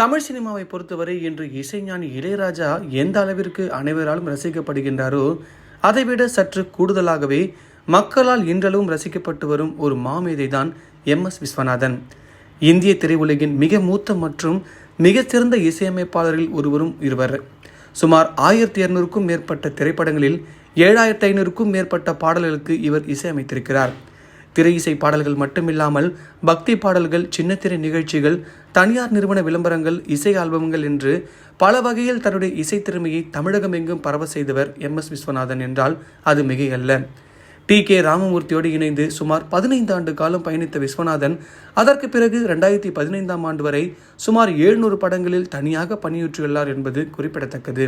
தமிழ் சினிமாவை பொறுத்தவரை இன்று இசைஞானி இளையராஜா எந்த அளவிற்கு அனைவராலும் ரசிக்கப்படுகின்றாரோ அதைவிட சற்று கூடுதலாகவே மக்களால் இன்றளவும் ரசிக்கப்பட்டு வரும் ஒரு மாமேதை தான் எம் எஸ் விஸ்வநாதன். இந்திய திரையுலகின் மிக மூத்த மற்றும் மிகச்சிறந்த இசையமைப்பாளரில் ஒருவரும் இருவர். சுமார் ஆயிரத்தி இருநூறுக்கும் மேற்பட்ட திரைப்படங்களில் ஏழாயிரத்தி ஐநூறுக்கும் மேற்பட்ட பாடல்களுக்கு இவர் இசையமைத்திருக்கிறார். திரை இசை பாடல்கள் மட்டுமில்லாமல் பக்தி பாடல்கள் சின்னத்திரை நிகழ்ச்சிகள் தனியார் நிறுவன விளம்பரங்கள் இசை ஆல்பங்கள் என்று பல வகையில் தன்னுடைய இசை திறமையை தமிழகம் எங்கும் பரவ செய்தவர் எம் எஸ் விஸ்வநாதன் என்றால் அது மிகையல்ல. டி. கே. ராமமூர்த்தியோடு இணைந்து சுமார் பதினைந்து ஆண்டு காலம் பயணித்த விஸ்வநாதன் அதற்கு பிறகு ரெண்டாயிரத்தி பதினைந்தாம் ஆண்டு வரை சுமார் எழுநூறு படங்களில் தனியாக பணியாற்றியுள்ளார் என்பது குறிப்பிடத்தக்கது.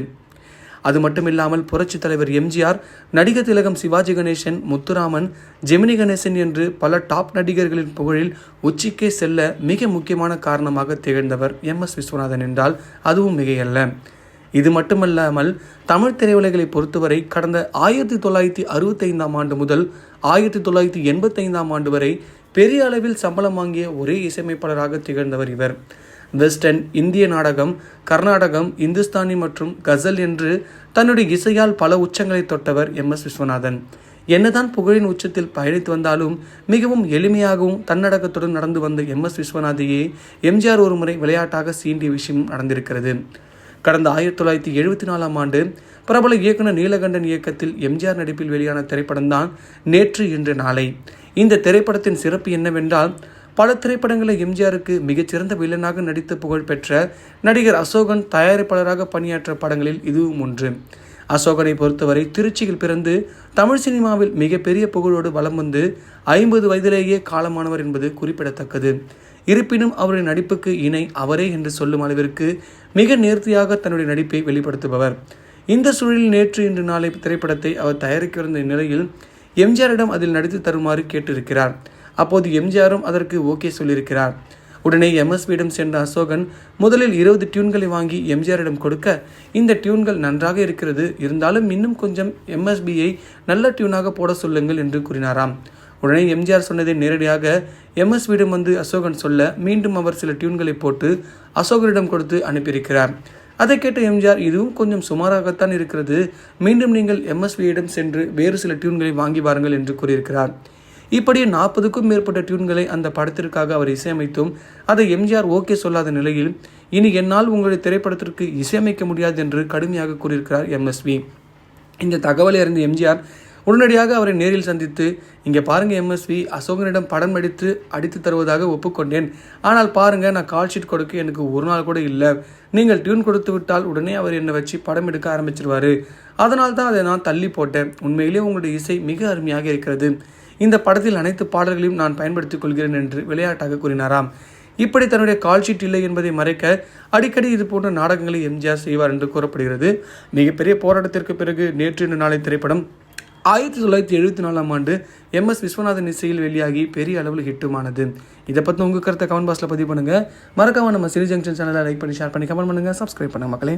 அது மட்டுமில்லாமல் புரட்சித் தலைவர் எம்ஜிஆர் நடிகர் திலகம் சிவாஜி கணேசன் முத்துராமன் ஜெமினி கணேசன் என்று பல டாப் நடிகர்களின் புகழில் உச்சிக்கே செல்ல மிக முக்கியமான காரணமாக திகழ்ந்தவர் எம் எஸ் விஸ்வநாதன் என்றால் அதுவும் மிகையல்ல. இது மட்டுமல்லாமல் தமிழ் திரையுலகளை பொறுத்தவரை கடந்த ஆயிரத்தி தொள்ளாயிரத்தி அறுபத்தைந்தாம் ஆண்டு முதல் ஆயிரத்தி தொள்ளாயிரத்தி எண்பத்தைந்தாம் ஆண்டு வரை பெரிய அளவில் சம்பளம் வாங்கிய ஒரே இசையமைப்பாளராக திகழ்ந்தவர் இவர். வெஸ்டர்ன் இந்திய நாடகம் கர்நாடகம் இந்துஸ்தானி மற்றும் கசல் என்று தன்னுடைய இசையால் பல உச்சங்களை தொட்டவர் எம் எஸ் விஸ்வநாதன். என்னதான் புகழின் உச்சத்தில் பயணித்து வந்தாலும் மிகவும் எளிமையாகவும் தன்னடக்கத்துடன் நடந்து வந்த எம் எஸ் விஸ்வநாதையே எம்ஜிஆர் ஒரு முறை விளையாட்டாக சீண்டிய விஷயம் நடந்திருக்கிறது. கடந்த ஆயிரத்தி தொள்ளாயிரத்தி எழுபத்தி நாலாம் ஆண்டு பிரபல இயக்குனர் நீலகண்டன் இயக்கத்தில் எம்ஜிஆர் நடிப்பில் வெளியான திரைப்படம்தான் நேற்று இன்று நாளை. இந்த திரைப்படத்தின் சிறப்பு என்னவென்றால் பல திரைப்படங்களில் எம்ஜிஆருக்கு மிகச்சிறந்த வில்லனாக நடித்து புகழ் பெற்ற நடிகர் அசோகன் தயாரிப்பாளராக பணியாற்ற படங்களில் இதுவும் ஒன்று. அசோகனை பொறுத்தவரை திருச்சியில் பிறந்து தமிழ் சினிமாவில் மிகப்பெரிய புகழோடு வலம் வந்து ஐம்பது வயதிலேயே காலமானவர் என்பது குறிப்பிடத்தக்கது. இருப்பினும் அவருடைய நடிப்புக்கு இணை அவரே என்று சொல்லும் அளவிற்கு மிக நேர்த்தியாக தன்னுடைய நடிப்பை வெளிப்படுத்துபவர். இந்த சூழலில் நேற்று இன்று நாளை திரைப்படத்தை அவர் தயாரிக்கவிருந்த நிலையில் எம்ஜிஆரிடம் அதில் நடித்து தருமாறு கேட்டிருக்கிறார். அப்போது எம்ஜிஆரும் அதற்கு ஓகே சொல்லியிருக்கிறார். உடனே எம்எஸ்பியிடம் சென்ற அசோகன் முதலில் இருபது டியூன்களை வாங்கி எம்ஜிஆரிடம் கொடுக்க. இந்த டியூன்கள் நன்றாக இருக்கிறது. இருந்தாலும் இன்னும் கொஞ்சம் எம்எஸ்பியை நல்ல டியூனாக போட சொல்லுங்கள் என்று கூறினாராம். உடனே எம்ஜிஆர் சொன்னதை நேரடியாக எம்எஸ்பியிடம் வந்து அசோகன் சொல்ல மீண்டும் அவர் சில டியூன்களை போட்டு அசோகனிடம் கொடுத்து அனுப்பியிருக்கிறார். அதை கேட்ட எம்ஜிஆர் இதுவும் கொஞ்சம் சுமாராகத்தான் இருக்கிறது. மீண்டும் நீங்கள் எம்எஸ்வியிடம் சென்று வேறு சில டியூன்களை வாங்கி வாருங்கள் என்று கூறியிருக்கிறார். இப்படி நாற்பதுக்கும் மேற்பட்ட டியூன்களை அந்த படத்திற்காக அவர் இசையமைத்தும் அதை எம்ஜிஆர் ஓகே சொல்லாத நிலையில் இனி என்னால் உங்களுடைய திரைப்படத்திற்கு இசையமைக்க முடியாது என்று கடுமையாக கூறியிருக்கிறார் எம்எஸ்வி இந்த தகவலை அறிந்த எம்ஜிஆர் உடனடியாக அவரை நேரில் சந்தித்து இங்கே பாருங்கள் எம்எஸ்வி அசோகனிடம் படம் அடித்து அடித்து தருவதாக ஒப்புக்கொண்டேன். ஆனால் பாருங்கள் நான் கால் ஷீட் கொடுக்க எனக்கு ஒரு நாள் கூட இல்லை. நீங்கள் டியூன் கொடுத்து விட்டால் உடனே அவர் என்னை வச்சு படம் எடுக்க ஆரம்பிச்சிருவார். அதனால் தான் அதை நான் தள்ளி போட்டேன். உண்மையிலே உங்களுடைய இசை மிக அருமையாக இருக்கிறது. இந்த படத்தில் அனைத்து பாடல்களையும் நான் பயன்படுத்திக் கொள்கிறேன் என்று விளையாட்டாக கூறினாராம். இப்படி தன்னுடைய கால்ஷீட் இல்லை என்பதை மறைக்க அடிக்கடி இது போன்ற நாடகங்களை எம்ஜிஆர் செய்வார் என்று கூறப்படுகிறது. மிகப்பெரிய போராட்டத்திற்கு பிறகு நேற்று இன்று நாளை திரைப்படம் ஆயிரத்தி தொள்ளாயிரத்தி எழுபத்தி நாலாம் ஆண்டு எம் எஸ் விஸ்வநாதன் இசையில் வெளியாகி பெரிய அளவில் ஹிட்டுமானது. இதை பற்றி உங்கள் கருத்தை கமெண்ட் பாக்ஸில் பதிவு பண்ணுங்கள் மறக்காமல் நம்ம சிறி ஜங்ஷன் சேனலை லைக் பண்ணி ஷேர் பண்ணி கமெண்ட் பண்ணுங்கள் சப்ஸ்கிரைப் பண்ணுங்கள் மக்களே.